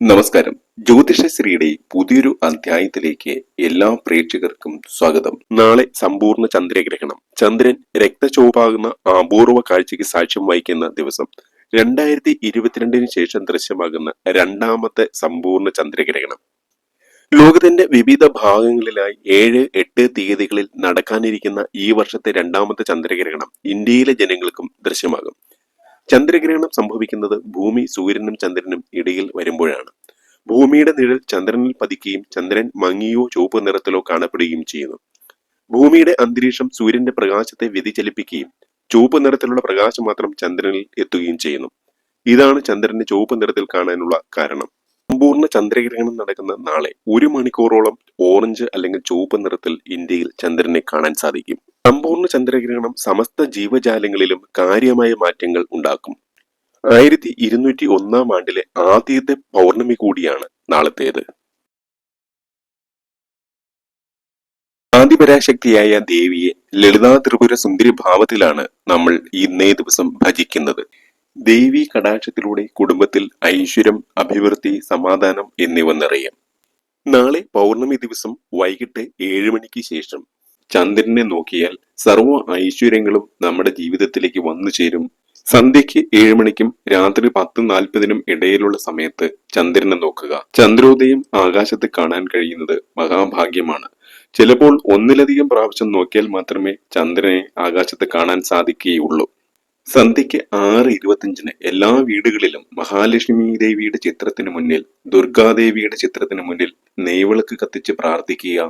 നമസ്കാരം. ജ്യോതിഷശ്രീയുടെ പുതിയൊരു അധ്യായത്തിലേക്ക് എല്ലാ പ്രേക്ഷകർക്കും സ്വാഗതം. നാളെ സമ്പൂർണ ചന്ദ്രഗ്രഹണം. ചന്ദ്രൻ രക്തചോപാകുന്ന അപൂർവ കാഴ്ചയ്ക്ക് സാക്ഷ്യം വഹിക്കുന്ന ദിവസം. രണ്ടായിരത്തി ഇരുപത്തിരണ്ടിന് ശേഷം ദൃശ്യമാകുന്ന രണ്ടാമത്തെ സമ്പൂർണ ചന്ദ്രഗ്രഹണം. ലോകത്തിന്റെ വിവിധ ഭാഗങ്ങളിലായി ഏഴ് എട്ട് തീയതികളിൽ നടക്കാനിരിക്കുന്ന ഈ വർഷത്തെ രണ്ടാമത്തെ ചന്ദ്രഗ്രഹണം ഇന്ത്യയിലെ ജനങ്ങൾക്കും ദൃശ്യമാകും. ചന്ദ്രഗ്രഹണം സംഭവിക്കുന്നത് ഭൂമി സൂര്യനും ചന്ദ്രനും ഇടയിൽ വരുമ്പോഴാണ്. ഭൂമിയുടെ നിഴൽ ചന്ദ്രനിൽ പതിക്കുകയും ചന്ദ്രൻ മങ്ങിയോ ചുവപ്പ് നിറത്തിലോ കാണപ്പെടുകയും ചെയ്യുന്നു. ഭൂമിയുടെ അന്തരീക്ഷം സൂര്യന്റെ പ്രകാശത്തെ വ്യതിചലിപ്പിക്കുകയും ചുവപ്പ് നിറത്തിലുള്ള പ്രകാശം മാത്രം ചന്ദ്രനിൽ എത്തുകയും ചെയ്യുന്നു. ഇതാണ് ചന്ദ്രനെ ചുവപ്പ് നിറത്തിൽ കാണാനുള്ള കാരണം. സമ്പൂർണ ചന്ദ്രഗ്രഹണം നടക്കുന്ന നാളെ ഒരു മണിക്കൂറോളം ഓറഞ്ച് അല്ലെങ്കിൽ ചുവപ്പ് നിറത്തിൽ ഇന്ത്യയിൽ ചന്ദ്രനെ കാണാൻ സാധിക്കും. സമ്പൂർണ ചന്ദ്രഗ്രഹണം സമസ്ത ജീവജാലങ്ങളിലും കാര്യമായ മാറ്റങ്ങൾ ഉണ്ടാക്കും. ആയിരത്തി ഇരുന്നൂറ്റി ഒന്നാം ആണ്ടിലെ ആദ്യത്തെ പൗർണമി കൂടിയാണ് നാളത്തേത്. ആദിപരാശക്തിയായ ദേവിയെ ലളിതാ ത്രിപുര സുന്ദരി ഭാവത്തിലാണ് നമ്മൾ ഇന്നേ ദിവസം ഭജിക്കുന്നത്. ദേവി കടാക്ഷത്തിലൂടെ കുടുംബത്തിൽ ഐശ്വര്യം അഭിവൃദ്ധി സമാധാനം എന്നിവ നിറയും. നാളെ പൗർണമി ദിവസം വൈകിട്ട് ഏഴ് മണിക്ക് ശേഷം ചന്ദ്രനെ നോക്കിയാൽ സർവ ഐശ്വര്യങ്ങളും നമ്മുടെ ജീവിതത്തിലേക്ക് വന്നു ചേരും. സന്ധ്യയ്ക്ക് ഏഴ് മണിക്കും രാത്രി പത്ത് നാൽപ്പതിനും ഇടയിലുള്ള സമയത്ത് ചന്ദ്രനെ നോക്കുക. ചന്ദ്രോദയം ആകാശത്ത് കാണാൻ കഴിയുന്നത് മഹാഭാഗ്യമാണ്. ചിലപ്പോൾ ഒന്നിലധികം പ്രാവശ്യം നോക്കിയാൽ മാത്രമേ ചന്ദ്രനെ ആകാശത്ത് കാണാൻ സാധിക്കുകയുള്ളൂ. സന്ധ്യയ്ക്ക് ആറ് ഇരുപത്തിയഞ്ചിന് എല്ലാ വീടുകളിലും മഹാലക്ഷ്മി ദേവിയുടെ ചിത്രത്തിന് മുന്നിൽ ദുർഗാദേവിയുടെ ചിത്രത്തിന് മുന്നിൽ നെയ്വിളക്ക് കത്തിച്ച് പ്രാർത്ഥിക്കുക.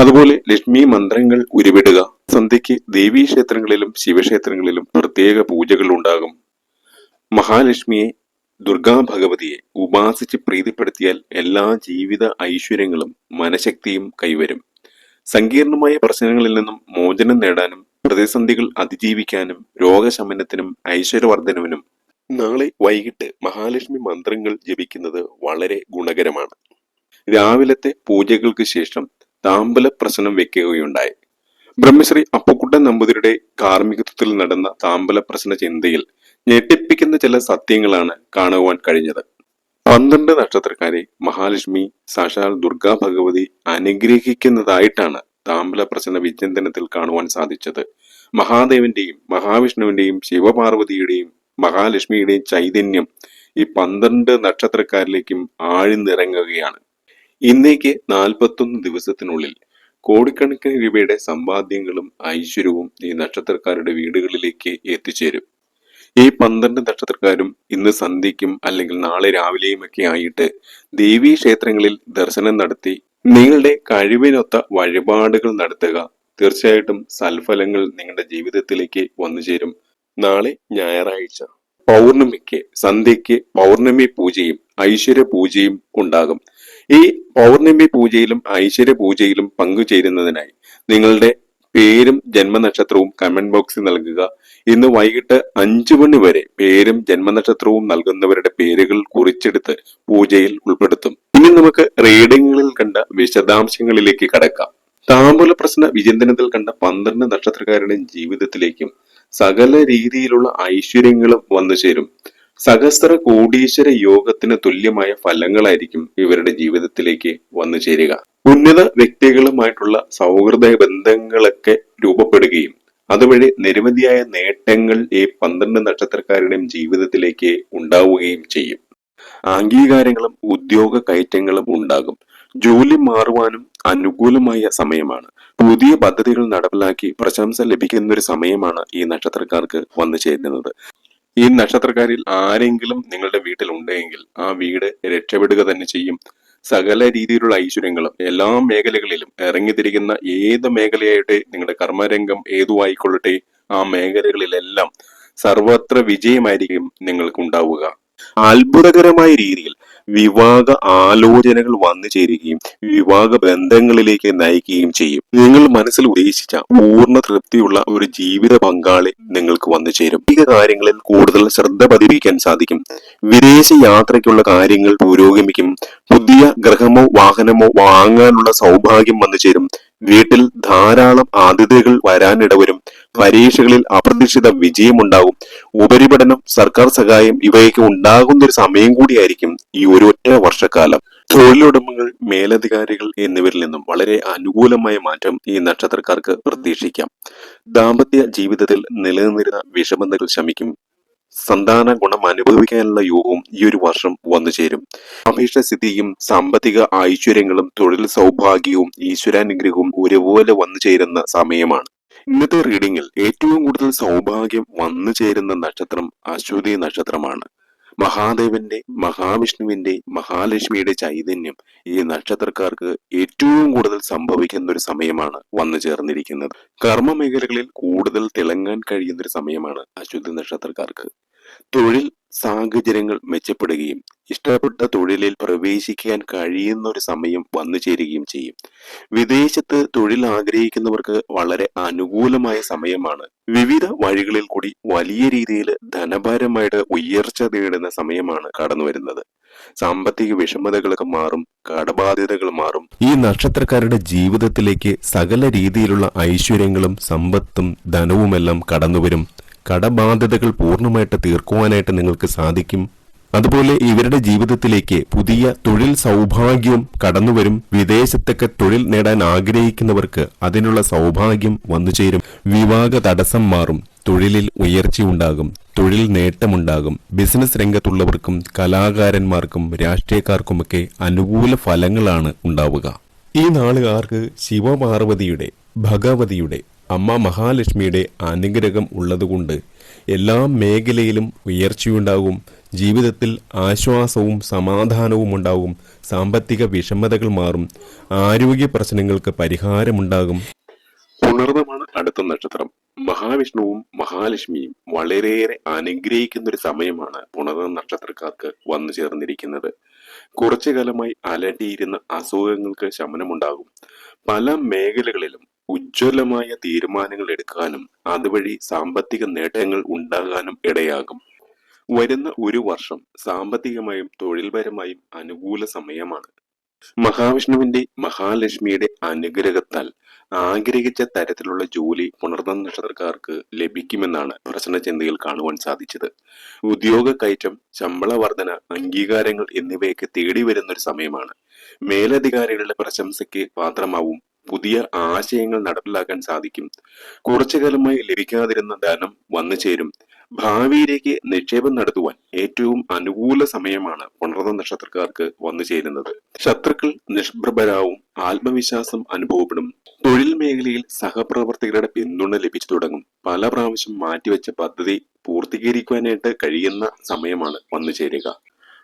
അതുപോലെ ലക്ഷ്മി മന്ത്രങ്ങൾ ഉരുവിടുക. സന്ധ്യയ്ക്ക് ദേവീ ക്ഷേത്രങ്ങളിലും ശിവക്ഷേത്രങ്ങളിലും പ്രത്യേക പൂജകൾ ഉണ്ടാകും മഹാലക്ഷ്മിയെ ദുർഗാ ഭഗവതിയെ ഉപാസിച്ച് പ്രീതിപ്പെടുത്തിയാൽ എല്ലാ ജീവിത ഐശ്വര്യങ്ങളും മനഃശക്തിയും കൈവരും. സങ്കീർണമായ പ്രശ്നങ്ങളിൽ നിന്നും മോചനം നേടാനും പ്രതിസന്ധികൾ അതിജീവിക്കാനും രോഗശമനത്തിനും ഐശ്വര്യവർദ്ധനവിനും നാളെ വൈകിട്ട് മഹാലക്ഷ്മി മന്ത്രങ്ങൾ ജപിക്കുന്നത് വളരെ ഗുണകരമാണ്. രാവിലത്തെ പൂജകൾക്ക് ശേഷം താമ്പല പ്രശ്നം വെക്കുകയുണ്ടായി ബ്രഹ്മശ്രീ അപ്പുക്കുട്ടൻ നമ്പൂതിരിയുടെ കാർമ്മികത്വത്തിൽ നടന്ന താമ്പല പ്രശ്ന ചിന്തയിൽ ഞെട്ടിപ്പിക്കുന്ന ചില സത്യങ്ങളാണ് കാണുവാൻ കഴിഞ്ഞത്. പന്ത്രണ്ട് നക്ഷത്രക്കാരെ മഹാലക്ഷ്മി സാഷാൽ ദുർഗാ ഭഗവതി അനുഗ്രഹിക്കുന്നതായിട്ടാണ് താമ്പല പ്രശ്ന വിചിന്തനത്തിൽ കാണുവാൻ സാധിച്ചത്. മഹാദേവന്റെയും മഹാവിഷ്ണുവിന്റെയും ശിവപാർവതിയുടെയും മഹാലക്ഷ്മിയുടെയും ചൈതന്യം ഈ പന്ത്രണ്ട് നക്ഷത്രക്കാരിലേക്കും ആഴ്ന്നിറങ്ങുകയാണ്. ഇന്നേക്ക് നാൽപ്പത്തൊന്ന് ദിവസത്തിനുള്ളിൽ കോടിക്കണക്കിന് രൂപയുടെ സമ്പാദ്യങ്ങളും ഐശ്വര്യവും ഈ നക്ഷത്രക്കാരുടെ വീടുകളിലേക്ക് എത്തിച്ചേരും. ഈ പന്ത്രണ്ട് നക്ഷത്രക്കാരും ഇന്ന് സന്ധ്യയ്ക്കും അല്ലെങ്കിൽ നാളെ രാവിലെയും ഒക്കെ ആയിട്ട് ദേവീ ക്ഷേത്രങ്ങളിൽ ദർശനം നടത്തി നിങ്ങളുടെ കഴിവിനൊത്ത വഴിപാടുകൾ നടത്തുക. തീർച്ചയായിട്ടും സൽഫലങ്ങൾ നിങ്ങളുടെ ജീവിതത്തിലേക്ക് വന്നു ചേരും. നാളെ ഞായറാഴ്ച പൗർണമിക്ക് സന്ധ്യയ്ക്ക് പൗർണമി പൂജയും ഐശ്വര്യ പൂജയും ഉണ്ടാകും. ഈ പൗർണമി പൂജയിലും ഐശ്വര്യ പൂജയിലും പങ്കുചേരുന്നതിനായി നിങ്ങളുടെ പേരും ജന്മനക്ഷത്രവും കമന്റ് ബോക്സിൽ നൽകുക. ഇന്ന് വൈകിട്ട് അഞ്ചു മണി വരെ പേരും ജന്മനക്ഷത്രവും നൽകുന്നവരുടെ പേരുകൾ കുറിച്ചെടുത്ത് പൂജയിൽ ഉൾപ്പെടുത്തും. ഇനി നമുക്ക് റീഡിങ്ങുകളിൽ കണ്ട വിശദാംശങ്ങളിലേക്ക് കടക്കാം. താമ്പൂല പ്രശ്ന വിചിന്തനത്തിൽ കണ്ട പന്ത്രണ്ട് നക്ഷത്രക്കാരുടെ ജീവിതത്തിലേക്കും സകല രീതിയിലുള്ള ഐശ്വര്യങ്ങളും വന്നു ചേരും സഹസ്ര കോടീശ്വര യോഗത്തിന് തുല്യമായ ഫലങ്ങളായിരിക്കും ഇവരുടെ ജീവിതത്തിലേക്ക് വന്നു ചേരുക. ഉന്നത വ്യക്തികളുമായിട്ടുള്ള സൗഹൃദ ബന്ധങ്ങളൊക്കെ രൂപപ്പെടുകയും അതുവഴി നിരവധിയായ നേട്ടങ്ങൾ ഈ പന്ത്രണ്ട് നക്ഷത്രക്കാരുടെയും ജീവിതത്തിലേക്ക് ഉണ്ടാവുകയും ചെയ്യും. അംഗീകാരങ്ങളും ഉദ്യോഗ കയറ്റങ്ങളും ഉണ്ടാകും. ജോലി മാറുവാനും അനുകൂലമായ സമയമാണ്. പുതിയ പദ്ധതികൾ നടപ്പിലാക്കി പ്രശംസ ലഭിക്കുന്ന ഒരു സമയമാണ് ഈ നക്ഷത്രക്കാർക്ക് വന്നു ചേരുന്നത്. ഈ നക്ഷത്രക്കാരിൽ ആരെങ്കിലും നിങ്ങളുടെ വീട്ടിൽ ഉണ്ടെങ്കിൽ ആ വീട് രക്ഷപ്പെടുക തന്നെ ചെയ്യും. സകല രീതിയിലുള്ള ഐശ്വര്യങ്ങളും എല്ലാ മേഖലകളിലും ഇറങ്ങിത്തിരിക്കുന്ന ഏത് മേഖലയായിട്ട് നിങ്ങളുടെ കർമ്മരംഗം ഏതു ആയിക്കൊള്ളട്ടെ ആ മേഖലകളിലെല്ലാം സർവത്ര വിജയമായിരിക്കും നിങ്ങൾക്ക് ഉണ്ടാവുക അത്ഭുതകരമായ രീതിയിൽ വിവാഹ ആലോചനകൾ വന്നു ചേരുകയും വിവാഹ ബന്ധങ്ങളിലേക്ക് നയിക്കുകയും ചെയ്യും. നിങ്ങൾ മനസ്സിൽ ഉദ്ദേശിച്ച പൂർണ തൃപ്തിയുള്ള ഒരു ജീവിത പങ്കാളി നിങ്ങൾക്ക് വന്നു ചേരും. ഈ കാര്യങ്ങളിൽ കൂടുതൽ ശ്രദ്ധ പതിപ്പിക്കാൻ സാധിക്കും. വിദേശ യാത്രയ്ക്കുള്ള കാര്യങ്ങൾ പുരോഗമിക്കും. പുതിയ ഗ്രഹമോ വാഹനമോ വാങ്ങാനുള്ള സൗഭാഗ്യം വന്നു ചേരും. വീട്ടിൽ ധാരാളം ആതിഥ്യകൾ വരാനിടവരും പരീക്ഷകളിൽ അപ്രതീക്ഷിത വിജയമുണ്ടാകും. ഉപരിപഠനം സർക്കാർ സഹായം ഇവയൊക്കെ ഉണ്ടാകുന്ന ഒരു സമയം കൂടിയായിരിക്കും ഈ ഒരു ഒറ്റ വർഷക്കാലം. തൊഴിലുടമകൾ മേലധികാരികൾ എന്നിവരിൽ നിന്നും വളരെ അനുകൂലമായ മാറ്റം ഈ നക്ഷത്രക്കാർക്ക് പ്രതീക്ഷിക്കാം. ദാമ്പത്യ ജീവിതത്തിൽ നിലനിന്നിരുന്ന വിഷമതകൾ ശമിക്കും. സന്താന ഗുണം അനുഭവിക്കാനുള്ള യോഗവും ഈ ഒരു വർഷം വന്നു ചേരും. അഭീഷ്ടസ്ഥിതിയും സാമ്പത്തിക ഐശ്വര്യങ്ങളും തൊഴിൽ സൗഭാഗ്യവും ഈശ്വരാനുഗ്രഹവും ഒരുപോലെ വന്നു ചേരുന്ന സമയമാണ്. ഇന്നത്തെ റീഡിംഗിൽ ഏറ്റവും കൂടുതൽ സൗഭാഗ്യം വന്നു ചേരുന്ന നക്ഷത്രം അശ്വതി നക്ഷത്രമാണ്. മഹാദേവന്റെ മഹാവിഷ്ണുവിന്റെ മഹാലക്ഷ്മിയുടെ ചൈതന്യം ഈ നക്ഷത്രക്കാർക്ക് ഏറ്റവും കൂടുതൽ സംഭവിക്കുന്ന ഒരു സമയമാണ് വന്നു ചേർന്നിരിക്കുന്നത്. കർമ്മ മേഖലകളിൽ കൂടുതൽ തിളങ്ങാൻ കഴിയുന്ന ഒരു സമയമാണ് അശ്വതി നക്ഷത്രക്കാർക്ക്. തൊഴിൽ സാഹചര്യങ്ങൾ മെച്ചപ്പെടുകയും ഇഷ്ടപ്പെട്ട തൊഴിലിൽ പ്രവേശിക്കാൻ കഴിയുന്ന ഒരു സമയം വന്നു ചേരുകയും ചെയ്യും. വിദേശത്ത് തൊഴിൽ ആഗ്രഹിക്കുന്നവർക്ക് വളരെ അനുകൂലമായ സമയമാണ്. വിവിധ വഴികളിൽ കൂടി വലിയ രീതിയിൽ ധനപരമായിട്ട് ഉയർച്ച നേടുന്ന സമയമാണ് കടന്നു വരുന്നത്. സാമ്പത്തിക വിഷമതകളൊക്കെ മാറും കടബാധ്യതകൾ മാറും. ഈ നക്ഷത്രക്കാരുടെ ജീവിതത്തിലേക്ക് സകല രീതിയിലുള്ള ഐശ്വര്യങ്ങളും സമ്പത്തും ധനവുമെല്ലാം കടന്നുവരും. കടബാധ്യതകൾ പൂർണമായിട്ട് തീർക്കുവാനായിട്ട് നിങ്ങൾക്ക് സാധിക്കും. അതുപോലെ ഇവരുടെ ജീവിതത്തിലേക്ക് പുതിയ തൊഴിൽ സൗഭാഗ്യവും കടന്നുവരും. വിദേശത്തൊക്കെ തൊഴിൽ നേടാൻ ആഗ്രഹിക്കുന്നവർക്ക് അതിനുള്ള സൗഭാഗ്യം വന്നുചേരും. വിവാഹ തടസ്സം മാറും. തൊഴിലിൽ ഉയർച്ചയുണ്ടാകും തൊഴിൽ നേട്ടമുണ്ടാകും. ബിസിനസ് രംഗത്തുള്ളവർക്കും കലാകാരന്മാർക്കും രാഷ്ട്രീയക്കാർക്കുമൊക്കെ അനുകൂല ഫലങ്ങളാണ് ഉണ്ടാവുക. ഈ നാളുകാർക്ക് ശിവപാർവതിയുടെ ഭഗവതിയുടെ അമ്മ മഹാലക്ഷ്മിയുടെ അനുഗ്രഹം ഉള്ളതുകൊണ്ട് എല്ലാ മേഖലയിലും ഉയർച്ചയുണ്ടാകും. ജീവിതത്തിൽ ആശ്വാസവും സമാധാനവും ഉണ്ടാകും. സാമ്പത്തിക വിഷമതകൾ മാറും. ആരോഗ്യ പ്രശ്നങ്ങൾക്ക് പരിഹാരമുണ്ടാകും. ഉണർന്നമാണ് അടുത്ത നക്ഷത്രം. മഹാവിഷ്ണുവും മഹാലക്ഷ്മിയും വളരെയേറെ അനുഗ്രഹിക്കുന്ന ഒരു സമയമാണ് പുണർന്ന നക്ഷത്രക്കാർക്ക് വന്നു ചേർന്നിരിക്കുന്നത്. കുറച്ചു കാലമായി അലട്ടിയിരുന്ന അസുഖങ്ങൾക്ക് ശമനമുണ്ടാകും. പല മേഖലകളിലും ഉജ്ജ്വലമായ തീരുമാനങ്ങൾ എടുക്കാനും അതുവഴി സാമ്പത്തിക നേട്ടങ്ങൾ ഉണ്ടാകാനും ഇടയാകും. വരുന്ന ഒരു വർഷം സാമ്പത്തികമായും തൊഴിൽപരമായും അനുകൂല സമയമാണ്. മഹാവിഷ്ണുവിന്റെ മഹാലക്ഷ്മിയുടെ അനുഗ്രഹത്താൽ ആഗ്രഹിച്ച തരത്തിലുള്ള ജോലി പുണർന്ന നക്ഷത്രക്കാർക്ക് ലഭിക്കുമെന്നാണ് പ്രശ്നചിന്തയിൽ കാണുവാൻ സാധിച്ചത്. ഉദ്യോഗ കയറ്റം ശമ്പള വർധന അംഗീകാരങ്ങൾ എന്നിവയൊക്കെ തേടി വരുന്ന ഒരു സമയമാണ്. മേലധികാരികളുടെ പ്രശംസയ്ക്ക് പാത്രമാവും പുതിയ ആശയങ്ങൾ നടപ്പിലാക്കാൻ സാധിക്കും. കുറച്ചു കാലമായി ലഭിക്കാതിരുന്ന ധനം വന്നു ചേരും ഭാവിയിലേക്ക് നിക്ഷേപം നടത്തുവാൻ ഏറ്റവും അനുകൂല സമയമാണ് പുണർന്ന നക്ഷത്രക്കാർക്ക് വന്നു ചേരുന്നത് ശത്രുക്കൾ നിഷ്പ്രഭരാവും ആത്മവിശ്വാസം അനുഭവപ്പെടും. തൊഴിൽ മേഖലയിൽ സഹപ്രവർത്തകരുടെ പിന്തുണ ലഭിച്ചു തുടങ്ങും. പല പ്രാവശ്യം മാറ്റിവെച്ച പദ്ധതി പൂർത്തീകരിക്കുവാനായിട്ട് കഴിയുന്ന സമയമാണ് വന്നു ചേരുക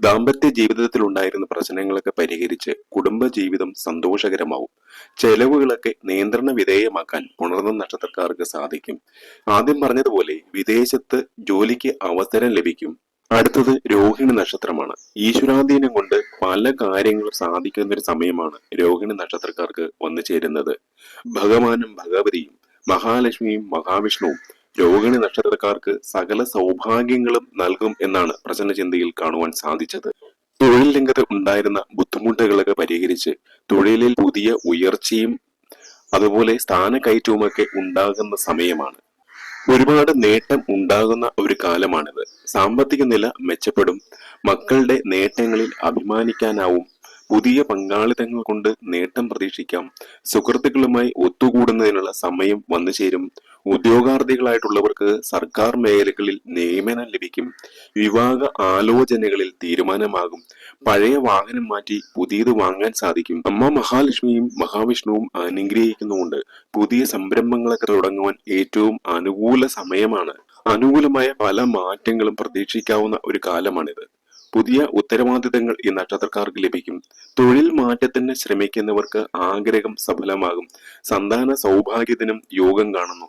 ദാമ്പത്യ ജീവിതത്തിൽ ഉണ്ടായിരുന്ന പ്രശ്നങ്ങളൊക്കെ പരിഹരിച്ച് കുടുംബ ജീവിതം സന്തോഷകരമാവും. ചെലവുകളൊക്കെ നിയന്ത്രണ വിധേയമാക്കാൻ ഉണർന്ന നക്ഷത്രക്കാർക്ക് സാധിക്കും. ആദ്യം പറഞ്ഞതുപോലെ വിദേശത്ത് ജോലിക്ക് അവസരം ലഭിക്കും. അടുത്തത് രോഹിണി നക്ഷത്രമാണ്. ഈശ്വരാധീനം കൊണ്ട് പല കാര്യങ്ങളും സാധിക്കുന്ന ഒരു സമയമാണ് രോഹിണി നക്ഷത്രക്കാർക്ക് വന്നു ചേരുന്നത്. ഭഗവാനും ഭഗവതിയും മഹാലക്ഷ്മിയും മഹാവിഷ്ണുവും രോഹിണി നക്ഷത്രക്കാർക്ക് സകല സൗഭാഗ്യങ്ങളും നൽകും എന്നാണ് പ്രചനചിന്തയിൽ കാണുവാൻ സാധിച്ചത്. തൊഴിൽ രംഗത്ത് ഉണ്ടായിരുന്ന ബുദ്ധിമുട്ടുകളൊക്കെ പരിഹരിച്ച് തൊഴിലിൽ പുതിയ ഉയർച്ചയും അതുപോലെ സ്ഥാനക്കയറ്റവുമൊക്കെ ഉണ്ടാകുന്ന സമയമാണ്. ഒരുപാട് നേട്ടം ഉണ്ടാകുന്ന ഒരു കാലമാണിത്. സാമ്പത്തിക നില മെച്ചപ്പെടും മക്കളുടെ നേട്ടങ്ങളിൽ അഭിമാനിക്കാനാവും പുതിയ പങ്കാളിത്തങ്ങൾ കൊണ്ട് നേട്ടം പ്രതീക്ഷിക്കാം സുഹൃത്തുക്കളുമായി ഒത്തുകൂടുന്നതിനുള്ള സമയം വന്നു ചേരും ഉദ്യോഗാർത്ഥികളായിട്ടുള്ളവർക്ക് സർക്കാർ മേഖലകളിൽ നിയമനം ലഭിക്കും വിവാഹ ആലോചനകളിൽ തീരുമാനമാകും പഴയ വാഹനം മാറ്റി പുതിയത് വാങ്ങാൻ സാധിക്കും. അമ്മ മഹാലക്ഷ്മിയും മഹാവിഷ്ണുവും അനുഗ്രഹിക്കുന്നുകൊണ്ട് പുതിയ സംരംഭങ്ങളൊക്കെ തുടങ്ങുവാൻ ഏറ്റവും അനുകൂല സമയമാണ്. അനുകൂലമായ പല മാറ്റങ്ങളും പ്രതീക്ഷിക്കാവുന്ന ഒരു കാലമാണിത്. പുതിയ ഉത്തരവാദിത്തങ്ങൾ ഈ നക്ഷത്രക്കാർക്ക് ലഭിക്കും. തൊഴിൽ മാറ്റത്തിന് ശ്രമിക്കുന്നവർക്ക് ആഗ്രഹം സഫലമാകും. സന്താന സൗഭാഗ്യത്തിനും യോഗം കാണുന്നു.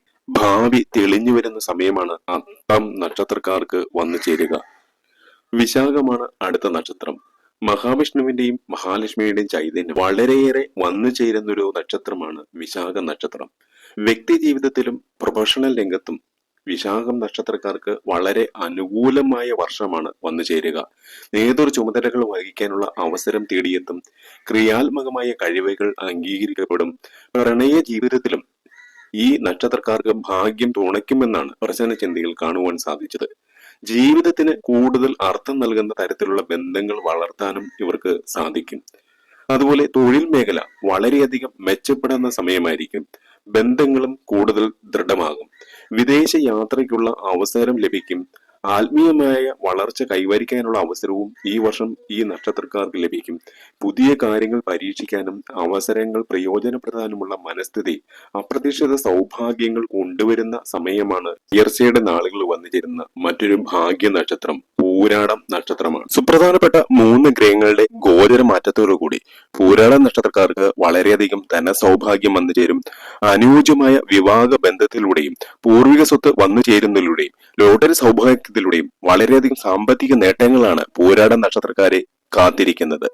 ഭാവി തെളിഞ്ഞു വരുന്ന സമയമാണ് അത്തം നക്ഷത്രക്കാർക്ക് വന്നു ചേരുക. വിശാഖമാണ് അടുത്ത നക്ഷത്രം. മഹാവിഷ്ണുവിന്റെയും മഹാലക്ഷ്മിയുടെയും ചൈതന്യം വളരെയേറെ വന്നു ചേരുന്ന ഒരു നക്ഷത്രമാണ് വിശാഖ നക്ഷത്രം. വ്യക്തി ജീവിതത്തിലും പ്രൊഫഷണൽ രംഗത്തും വിശാഖം നക്ഷത്രക്കാർക്ക് വളരെ അനുകൂലമായ വർഷമാണ് വന്നു ചേരുക. നേതൃ ചുമതലകൾ വഹിക്കാനുള്ള അവസരം തേടിയെത്തും. ക്രിയാത്മകമായ കഴിവുകൾ അംഗീകരിക്കപ്പെടും. പ്രണയ ജീവിതത്തിലും ഈ നക്ഷത്രക്കാർക്ക് ഭാഗ്യം തുണയ്ക്കുമെന്നാണ് പ്രശ്ന ചിന്തയിൽ കാണുവാൻ സാധിച്ചത്. ജീവിതത്തിന് കൂടുതൽ അർത്ഥം നൽകുന്ന തരത്തിലുള്ള ബന്ധങ്ങൾ വളർത്താനും ഇവർക്ക് സാധിക്കും. അതുപോലെ തൊഴിൽ മേഖല വളരെയധികം മെച്ചപ്പെടുന്ന സമയമായിരിക്കും. ബന്ധങ്ങളും കൂടുതൽ ദൃഢമാകും. വിദേശ യാത്രയ്ക്കുള്ള അവസരം ലഭിക്കും. ആത്മീയമായ വളർച്ച കൈവരിക്കാനുള്ള അവസരവും ഈ വർഷം ഈ നക്ഷത്രക്കാർക്ക് ലഭിക്കും. പുതിയ കാര്യങ്ങൾ പരീക്ഷിക്കാനും അവസരങ്ങൾ പ്രയോജനപ്പെടുത്താനുമുള്ള മനസ്ഥിതി അപ്രതീക്ഷിത സൗഭാഗ്യങ്ങൾ കൊണ്ടുവരുന്ന സമയമാണ് ഉയർച്ചയുടെ നാളുകൾ വന്നു ചേരുന്ന മറ്റൊരു ഭാഗ്യ നക്ഷത്രം പൂരാടം നക്ഷത്രമാണ്. സുപ്രധാനപ്പെട്ട മൂന്ന് ഗ്രഹങ്ങളുടെ ഗോചര മാറ്റത്തോടുകൂടി പൂരാടം നക്ഷത്രക്കാർക്ക് വളരെയധികം ധനസൗഭാഗ്യം വന്നു ചേരും. അനുയോജ്യമായ വിവാഹ ബന്ധത്തിലൂടെയും പൂർവിക സ്വത്ത് വന്നു ചേരുന്നതിലൂടെയും ലോട്ടറി സൗഭാഗ്യത്തിലൂടെയും വളരെയധികം സാമ്പത്തിക നേട്ടങ്ങളാണ് പൂരാടം നക്ഷത്രക്കാരെ കാത്തിരിക്കുന്നത്.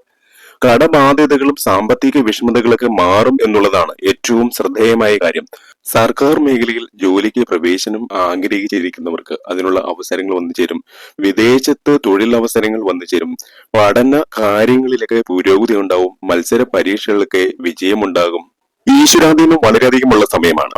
കടബാധ്യതകളും സാമ്പത്തിക വിഷമതകളൊക്കെ മാറും എന്നുള്ളതാണ് ഏറ്റവും ശ്രദ്ധേയമായ കാര്യം. സർക്കാർ മേഖലയിൽ ജോലിക്ക് പ്രവേശനം ആഗ്രഹിച്ചിരിക്കുന്നവർക്ക് അതിനുള്ള അവസരങ്ങൾ വന്നു ചേരും. വിദേശത്ത് തൊഴിലവസരങ്ങൾ വന്നു ചേരും. പഠന കാര്യങ്ങളിലൊക്കെ പുരോഗതി ഉണ്ടാവും. മത്സര പരീക്ഷകളിലൊക്കെ വിജയമുണ്ടാകും. ഈശ്വരാധീനം വളരെയധികമുള്ള സമയമാണ്.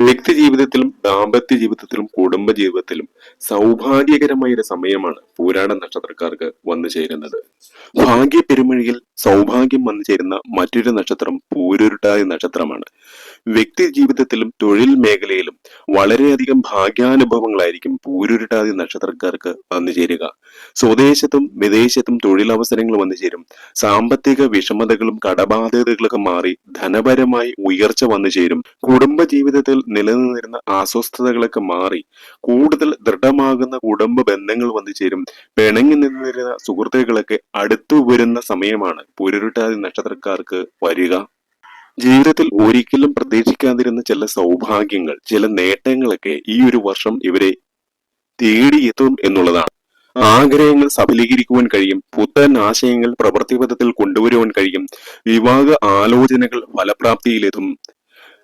വ്യക്തി ജീവിതത്തിലും ദാമ്പത്യ ജീവിതത്തിലും കുടുംബ ജീവിതത്തിലും സൗഭാഗ്യകരമായ ഒരു സമയമാണ് പൂരാട നക്ഷത്രക്കാർക്ക് വന്നു ചേരുന്നത്. ഭാഗ്യ പെരുമഴിയിൽ സൗഭാഗ്യം വന്നു ചേരുന്ന മറ്റൊരു നക്ഷത്രം പൂരുരുട്ടായ നക്ഷത്രമാണ്. വ്യക്തി ജീവിതത്തിലും തൊഴിൽ മേഖലയിലും വളരെയധികം ഭാഗ്യാനുഭവങ്ങളായിരിക്കും പൂരുരുട്ടാതി നക്ഷത്രക്കാർക്ക് വന്നു ചേരുക. സ്വദേശത്തും വിദേശത്തും തൊഴിലവസരങ്ങൾ വന്നു ചേരും. സാമ്പത്തിക വിഷമതകളും കടബാധ്യതകളൊക്കെ മാറി ധനപരമായി ഉയർച്ച വന്നു ചേരും. കുടുംബ ജീവിതത്തിൽ നിലനിന്നിരുന്ന അസ്വസ്ഥതകളൊക്കെ മാറി. കൂടുതൽ ദൃഢമാകുന്ന കുടുംബ ബന്ധങ്ങൾ വന്നു ചേരും. പിണങ്ങി നിന്നിരുന്ന സുഹൃത്തുക്കളൊക്കെ അടുത്തു വരുന്ന സമയമാണ് പുരുരുട്ടാതി നക്ഷത്രക്കാർക്ക് വരിക. ജീവിതത്തിൽ ഒരിക്കലും പ്രതീക്ഷിക്കാതിരുന്ന ചില സൗഭാഗ്യങ്ങൾ ചില നേട്ടങ്ങളൊക്കെ ഈ ഒരു വർഷം ഇവരെ തേടിയെത്തും എന്നുള്ളതാണ്. ആഗ്രഹങ്ങൾ സഫലീകരിക്കുവാൻ കഴിയും പുത്തൻ ആശയങ്ങൾ പ്രവൃത്തിപഥത്തിൽ കൊണ്ടുവരുവാൻ കഴിയും വിവാഹ ആലോചനകൾ ഫലപ്രാപ്തിയിലെത്തും.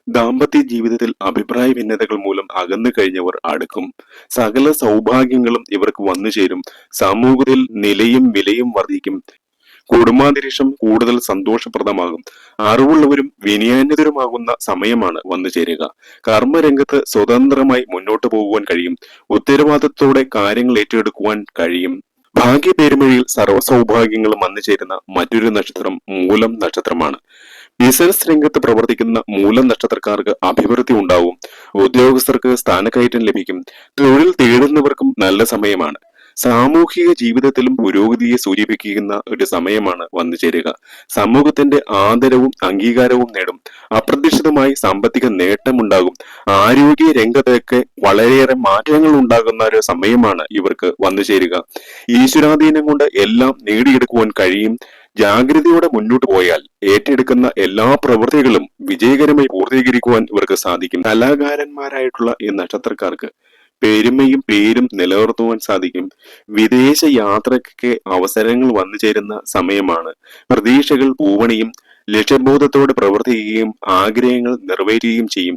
ദാമ്പത്യ ജീവിതത്തിൽ അഭിപ്രായ ഭിന്നതകൾ മൂലം അകന്നു കഴിഞ്ഞവർ അടുക്കും. സകല സൗഭാഗ്യങ്ങളും ഇവർക്ക് വന്നു ചേരും. സമൂഹത്തിൽ നിലയും വിലയും വർദ്ധിക്കും. കുടുംബാന്തരീക്ഷം കൂടുതൽ സന്തോഷപ്രദമാകും. അറിവുള്ളവരും വിനയാന്യതരുമാകുന്ന സമയമാണ് വന്നു ചേരുക. കർമ്മരംഗത്ത് സ്വതന്ത്രമായി മുന്നോട്ട് പോകുവാൻ കഴിയും. ഉത്തരവാദിത്തത്തോടെ കാര്യങ്ങൾ ഏറ്റെടുക്കുവാൻ കഴിയും. ഭാഗ്യ പേരുമഴിയിൽ സർവസൗഭാഗ്യങ്ങളും വന്നു ചേരുന്ന മറ്റൊരു നക്ഷത്രം മൂലം നക്ഷത്രമാണ്. ബിസിനസ് രംഗത്ത് പ്രവർത്തിക്കുന്ന മൂലം നക്ഷത്രക്കാർക്ക് അഭിവൃദ്ധി ഉണ്ടാവും. ഉദ്യോഗസ്ഥർക്ക് സ്ഥാനക്കയറ്റം ലഭിക്കും. തൊഴിൽ തേടുന്നവർക്കും നല്ല സമയമാണ്. സാമൂഹിക ജീവിതത്തിലും പുരോഗതിയെ സൂചിപ്പിക്കുന്ന ഒരു സമയമാണ് വന്നു ചേരുക. സമൂഹത്തിന്റെ ആദരവും അംഗീകാരവും നേടും. അപ്രതീക്ഷിതമായി സാമ്പത്തിക നേട്ടമുണ്ടാകും. ആരോഗ്യ രംഗത്തൊക്കെ വളരെയേറെ മാറ്റങ്ങൾ ഉണ്ടാകുന്ന ഒരു സമയമാണ് ഇവർക്ക് വന്നു ചേരുക. ഈശ്വരാധീനം കൊണ്ട് എല്ലാം നേടിയെടുക്കുവാൻ കഴിയും. ജാഗ്രതയോടെ മുന്നോട്ട് പോയാൽ ഏറ്റെടുക്കുന്ന എല്ലാ പ്രവൃത്തികളും വിജയകരമായി പൂർത്തീകരിക്കുവാൻ ഇവർക്ക് സാധിക്കും. കലാകാരന്മാരായിട്ടുള്ള ഈ നക്ഷത്രക്കാർക്ക് പെരുമയും പേരും നിലനിർത്തുവാൻ സാധിക്കും. വിദേശ യാത്രയ്ക്കൊക്കെ അവസരങ്ങൾ വന്നു ചേരുന്ന സമയമാണ്. പ്രതീക്ഷകൾ പൂവണിയും ലക്ഷ്യബോധത്തോടെ പ്രവർത്തിക്കുകയും ആഗ്രഹങ്ങൾ നിറവേറ്റുകയും ചെയ്യും.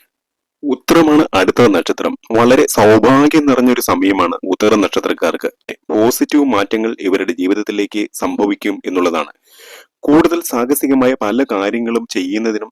ഉത്തരമാണ് അടുത്ത നക്ഷത്രം. വളരെ സൗഭാഗ്യം നിറഞ്ഞൊരു സമയമാണ് ഉത്തര നക്ഷത്രക്കാർക്ക്. പോസിറ്റീവ് മാറ്റങ്ങൾ ഇവരുടെ ജീവിതത്തിലേക്ക് സംഭവിക്കും എന്നുള്ളതാണ്. കൂടുതൽ സാഹസികമായ പല കാര്യങ്ങളും ചെയ്യുന്നതിനും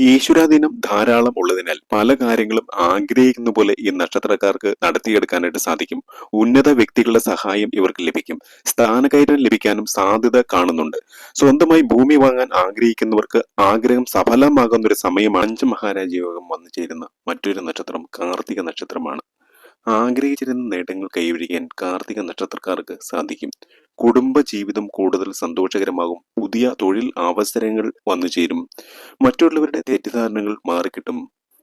ഈശ്വരാധീനം ധാരാളം ഉള്ളതിനാൽ പല കാര്യങ്ങളും ആഗ്രഹിക്കുന്ന പോലെ ഈ നക്ഷത്രക്കാർക്ക് നടത്തിയെടുക്കാനായിട്ട് സാധിക്കും. ഉന്നത വ്യക്തികളുടെ സഹായം ഇവർക്ക് ലഭിക്കും. സ്ഥാനകയറ്റം ലഭിക്കാനും സാധ്യത കാണുന്നുണ്ട്. സ്വന്തമായി ഭൂമി വാങ്ങാൻ ആഗ്രഹിക്കുന്നവർക്ക് ആഗ്രഹം സഫലമാകുന്ന ഒരു സമയം അഞ്ച് മഹാരാജ യോഗം വന്നു ചേരുന്ന മറ്റൊരു നക്ഷത്രം കാർത്തിക നക്ഷത്രമാണ്. ആഗ്രഹിച്ചിരുന്ന നേട്ടങ്ങൾ കൈവരിക്കാൻ കാർത്തിക നക്ഷത്രക്കാർക്ക് സാധിക്കും. കുടുംബ ജീവിതം കൂടുതൽ സന്തോഷകരമാകും. പുതിയ തൊഴിൽ അവസരങ്ങൾ വന്നു ചേരും മറ്റുള്ളവരുടെ തെറ്റിദ്ധാരണകൾ മാറിക്കിട്ടും.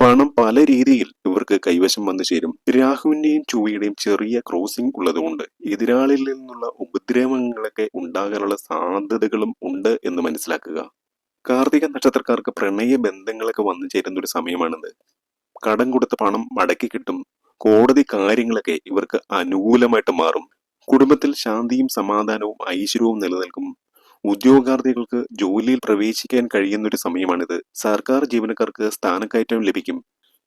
പണം പല രീതിയിൽ ഇവർക്ക് കൈവശം വന്നു ചേരും. രാഹുവിന്റെയും ചുവയുടെയും ചെറിയ ക്രോസിംഗ് ഉള്ളതുകൊണ്ട് എതിരാളിൽ നിന്നുള്ള ഉപദ്രവങ്ങളൊക്കെ ഉണ്ടാകാനുള്ള സാധ്യതകളും ഉണ്ട് എന്ന് മനസ്സിലാക്കുക. കാർത്തിക നക്ഷത്രക്കാർക്ക് പ്രണയ ബന്ധങ്ങളൊക്കെ വന്നു ചേരുന്ന ഒരു സമയമാണിത്. കടം കൊടുത്ത പണം മടക്കി കിട്ടും. കോടതി കാര്യങ്ങളൊക്കെ ഇവർക്ക് അനുകൂലമായിട്ട് മാറും. കുടുംബത്തിൽ ശാന്തിയും സമാധാനവും ഐശ്വര്യവും നിലനിൽക്കും. ഉദ്യോഗാർത്ഥികൾക്ക് ജോലിയിൽ പ്രവേശിക്കാൻ കഴിയുന്ന ഒരു സമയമാണിത്. സർക്കാർ ജീവനക്കാർക്ക് സ്ഥാനക്കയറ്റം ലഭിക്കും.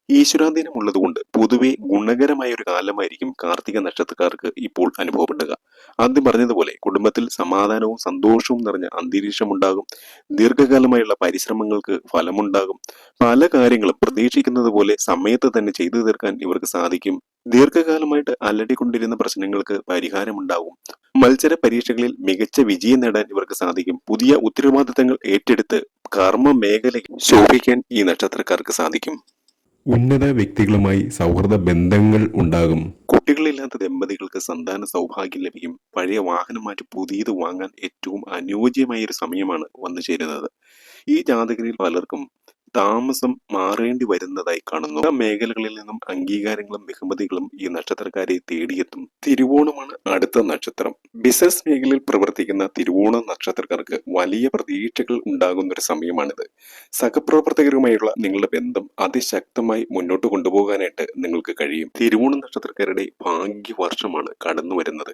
ഈശ്വരാധീനം ഉള്ളതുകൊണ്ട് പൊതുവെ ഗുണകരമായ ഒരു കാലമായിരിക്കും കാർത്തിക നക്ഷത്രക്കാർക്ക് ഇപ്പോൾ അനുഭവപ്പെടുക. ആദ്യം പറഞ്ഞതുപോലെ കുടുംബത്തിൽ സമാധാനവും സന്തോഷവും നിറഞ്ഞ അന്തരീക്ഷം ഉണ്ടാകും ദീർഘകാലമായുള്ള പരിശ്രമങ്ങൾക്ക് ഫലമുണ്ടാകും. പല കാര്യങ്ങളും പ്രതീക്ഷിക്കുന്നത് പോലെ സമയത്ത് തന്നെ ചെയ്തു തീർക്കാൻ ഇവർക്ക് സാധിക്കും. ദീർഘകാലമായിട്ട് അല്ലടിക്കൊണ്ടിരുന്ന പ്രശ്നങ്ങൾക്ക് പരിഹാരമുണ്ടാകും. മത്സര പരീക്ഷകളിൽ മികച്ച വിജയം നേടാൻ ഇവർക്ക് സാധിക്കും. പുതിയ ഉത്തരവാദിത്തങ്ങൾ ഏറ്റെടുത്ത് കർമ്മ മേഖലയിൽ ശോഭിക്കാൻ ഈ നക്ഷത്രക്കാർക്ക് സാധിക്കും. ഉന്നത വ്യക്തികളുമായി സൗഹൃദ ബന്ധങ്ങൾ ഉണ്ടാകും. കുട്ടികളില്ലാത്ത ദമ്പതികൾക്ക് സന്താന സൗഭാഗ്യം ലഭിക്കും. പഴയ വാഹനം മാറ്റി പുതിയത് വാങ്ങാൻ ഏറ്റവും അനുയോജ്യമായ ഒരു സമയമാണ് വന്നു ചേരുന്നത്. ഈ ജാതകരിൽ പലർക്കും താമസം മാറേണ്ടി വരുന്നതായി കാണുന്നു. ആ മേഖലകളിൽ നിന്നും അംഗീകാരങ്ങളും ബഹുമതികളും ഈ നക്ഷത്രക്കാരെ തേടിയെത്തും. തിരുവോണമാണ് അടുത്ത നക്ഷത്രം. ബിസിനസ് മേഖലയിൽ പ്രവർത്തിക്കുന്ന തിരുവോണ നക്ഷത്രക്കാർക്ക് വലിയ പ്രതീക്ഷകൾ ഉണ്ടാകുന്ന ഒരു സമയമാണിത്. സഹപ്രവർത്തകരുമായുള്ള നിങ്ങളുടെ ബന്ധം അതിശക്തമായി മുന്നോട്ട് കൊണ്ടുപോകാനായിട്ട് നിങ്ങൾക്ക് കഴിയും. തിരുവോണ നക്ഷത്രക്കാരുടെ ഭാഗ്യവർഷമാണ് കടന്നു വരുന്നത്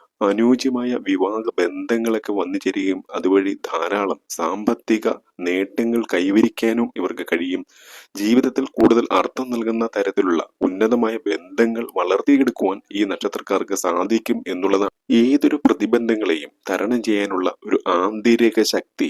അനുയോജ്യമായ വിവാഹ ബന്ധങ്ങളൊക്കെ വന്നു ചേരുകയും അതുവഴി ധാരാളം സാമ്പത്തിക നേട്ടങ്ങൾ കൈവരിക്കാനും ഇവർക്ക് കഴിയും. ജീവിതത്തിൽ കൂടുതൽ അർത്ഥം നൽകുന്ന തരത്തിലുള്ള ഉന്നതമായ ബന്ധങ്ങൾ വളർത്തിയെടുക്കുവാൻ ഈ നക്ഷത്രക്കാർക്ക് സാധിക്കും എന്നുള്ളതാണ്. ഏതൊരു പ്രതിബന്ധങ്ങളെയും തരണം ചെയ്യാനുള്ള ഒരു ആന്തരിക ശക്തി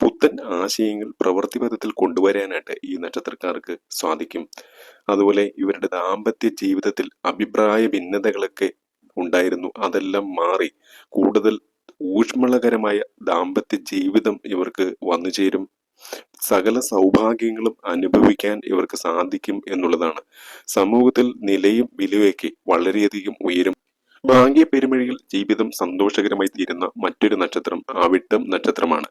പുത്തൻ ആശയങ്ങൾ പ്രവൃത്തിപഥത്തിൽ കൊണ്ടുവരാനായിട്ട് ഈ നക്ഷത്രക്കാർക്ക് സാധിക്കും. അതുപോലെ ഇവരുടെ ദാമ്പത്യ ജീവിതത്തിൽ അഭിപ്രായ ഭിന്നതകളൊക്കെ ഉണ്ടായിരുന്നു. അതെല്ലാം മാറി കൂടുതൽ ഊഷ്മളകരമായ ദാമ്പത്യ ജീവിതം ഇവർക്ക് വന്നു ചേരും. സകല സൗഭാഗ്യങ്ങളും അനുഭവിക്കാൻ ഇവർക്ക് സാധിക്കും എന്നുള്ളതാണ്. സമൂഹത്തിൽ നിലയും വിലയൊക്കെ വളരെയധികം ഉയരും. ഭാഗ്യ പെരുമഴിയിൽ ജീവിതം സന്തോഷകരമായി തീരുന്ന മറ്റൊരു നക്ഷത്രം ആവിട്ടം നക്ഷത്രമാണ്.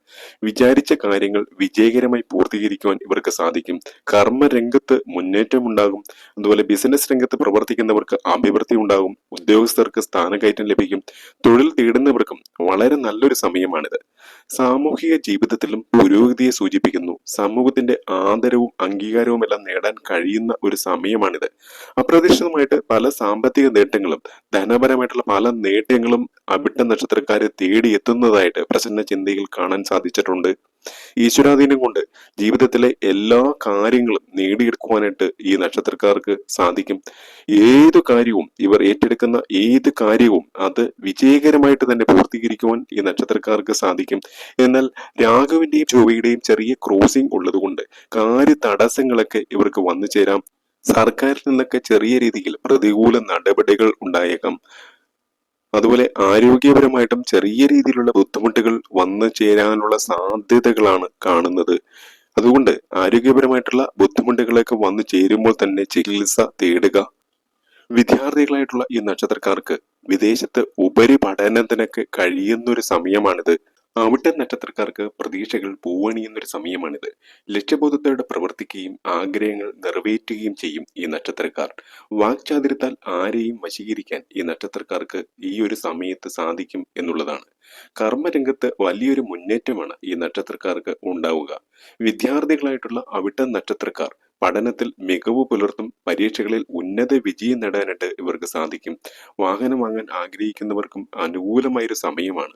വിചാരിച്ച കാര്യങ്ങൾ വിജയകരമായി പൂർത്തീകരിക്കുവാൻ ഇവർക്ക് സാധിക്കും. കർമ്മരംഗത്ത് മുന്നേറ്റമുണ്ടാകും. അതുപോലെ ബിസിനസ് രംഗത്ത് പ്രവർത്തിക്കുന്നവർക്ക് അഭിവൃദ്ധി ഉണ്ടാകും. ഉദ്യോഗസ്ഥർക്ക് സ്ഥാനക്കയറ്റം ലഭിക്കും. തൊഴിൽ തേടുന്നവർക്കും വളരെ നല്ലൊരു സമയമാണിത്. സാമൂഹിക ജീവിതത്തിലും പുരോഗതിയെ സൂചിപ്പിക്കുന്നു. സമൂഹത്തിന്റെ ആദരവും അംഗീകാരവും എല്ലാം നേടാൻ കഴിയുന്ന ഒരു സമയമാണിത്. അപ്രതീക്ഷിതമായിട്ട് പല സാമ്പത്തിക നേട്ടങ്ങളും ധനപരമായിട്ടുള്ള പല നേട്ടങ്ങളും അവിട്ട നക്ഷത്രക്കാരെ തേടി എത്തുന്നതായിട്ട് പ്രസന്ന ചിന്തയിൽ കാണാൻ സാധിച്ചിട്ടുണ്ട്. ഈശ്വരാധീനം കൊണ്ട് ജീവിതത്തിലെ എല്ലാ കാര്യങ്ങളും നേടിയെടുക്കുവാനായിട്ട് ഈ നക്ഷത്രക്കാർക്ക് സാധിക്കും. ഏതു കാര്യവും ഇവർ ഏറ്റെടുക്കുന്ന ഏത് കാര്യവും അത് വിജയകരമായിട്ട് തന്നെ പൂർത്തീകരിക്കുവാൻ ഈ നക്ഷത്രക്കാർക്ക് സാധിക്കും. എന്നാൽ രാഘവിന്റെയും ചൊവ്വയുടെയും ചെറിയ ക്രോസിംഗ് ഉള്ളതുകൊണ്ട് കാര്യ തടസ്സങ്ങളൊക്കെ ഇവർക്ക് വന്നു ചേരാം സർക്കാരിൽ നിന്നൊക്കെ ചെറിയ രീതിയിൽ പ്രതികൂല നടപടികൾ ഉണ്ടായേക്കാം. അതുപോലെ ആരോഗ്യപരമായിട്ടും ചെറിയ രീതിയിലുള്ള ബുദ്ധിമുട്ടുകൾ വന്നു ചേരാനുള്ള സാധ്യതകളാണ് കാണുന്നത്. അതുകൊണ്ട് ആരോഗ്യപരമായിട്ടുള്ള ബുദ്ധിമുട്ടുകളൊക്കെ വന്നു ചേരുമ്പോൾ തന്നെ ചികിത്സ തേടുക. വിദ്യാർത്ഥികളായിട്ടുള്ള ഈ നക്ഷത്രക്കാർക്ക് വിദേശത്ത് ഉപരിപഠനത്തിനൊക്കെ കഴിയുന്ന ഒരു സമയമാണിത്. അവിട്ട നക്ഷത്രക്കാർക്ക് പ്രതീക്ഷകൾ പൂവണിയുന്നൊരു സമയമാണിത്. ലക്ഷ്യബോധത്തോടെ പ്രവർത്തിക്കുകയും ആഗ്രഹങ്ങൾ നിറവേറ്റുകയും ചെയ്യും ഈ നക്ഷത്രക്കാർ. വാക്ചാതിരത്താൽ ആരെയും വശീകരിക്കാൻ ഈ നക്ഷത്രക്കാർക്ക് ഈ ഒരു സമയത്ത് സാധിക്കും എന്നുള്ളതാണ്. കർമ്മരംഗത്ത് വലിയൊരു മുന്നേറ്റമാണ് ഈ നക്ഷത്രക്കാർക്ക് ഉണ്ടാവുക. വിദ്യാർത്ഥികളായിട്ടുള്ള അവിട്ട നക്ഷത്രക്കാർ പഠനത്തിൽ മികവ് പുലർത്തും പരീക്ഷകളിൽ ഉന്നത വിജയം നേടാനായിട്ട് ഇവർക്ക് സാധിക്കും. വാഹനം വാങ്ങാൻ ആഗ്രഹിക്കുന്നവർക്കും അനുകൂലമായൊരു സമയമാണ്.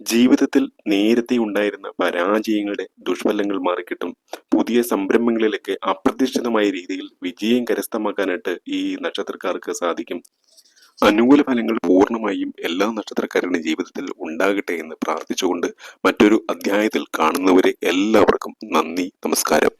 ജീവിതത്തിൽ നേരത്തെ ഉണ്ടായിരുന്ന പരാജയങ്ങളുടെ ദുഷ്ഫലങ്ങൾ മാറിക്കിട്ടും. പുതിയ സംരംഭങ്ങളിലൊക്കെ അപ്രതീക്ഷിതമായ രീതിയിൽ വിജയം കരസ്ഥമാക്കാനായിട്ട് ഈ നക്ഷത്രക്കാർക്ക് സാധിക്കും. അനുകൂല ഫലങ്ങൾ പൂർണമായും എല്ലാ നക്ഷത്രക്കാരുടെ ജീവിതത്തിൽ ഉണ്ടാകട്ടെ എന്ന് പ്രാർത്ഥിച്ചുകൊണ്ട് മറ്റൊരു അധ്യായത്തിൽ കാണുന്നവരെ എല്ലാവർക്കും നന്ദി നമസ്കാരം.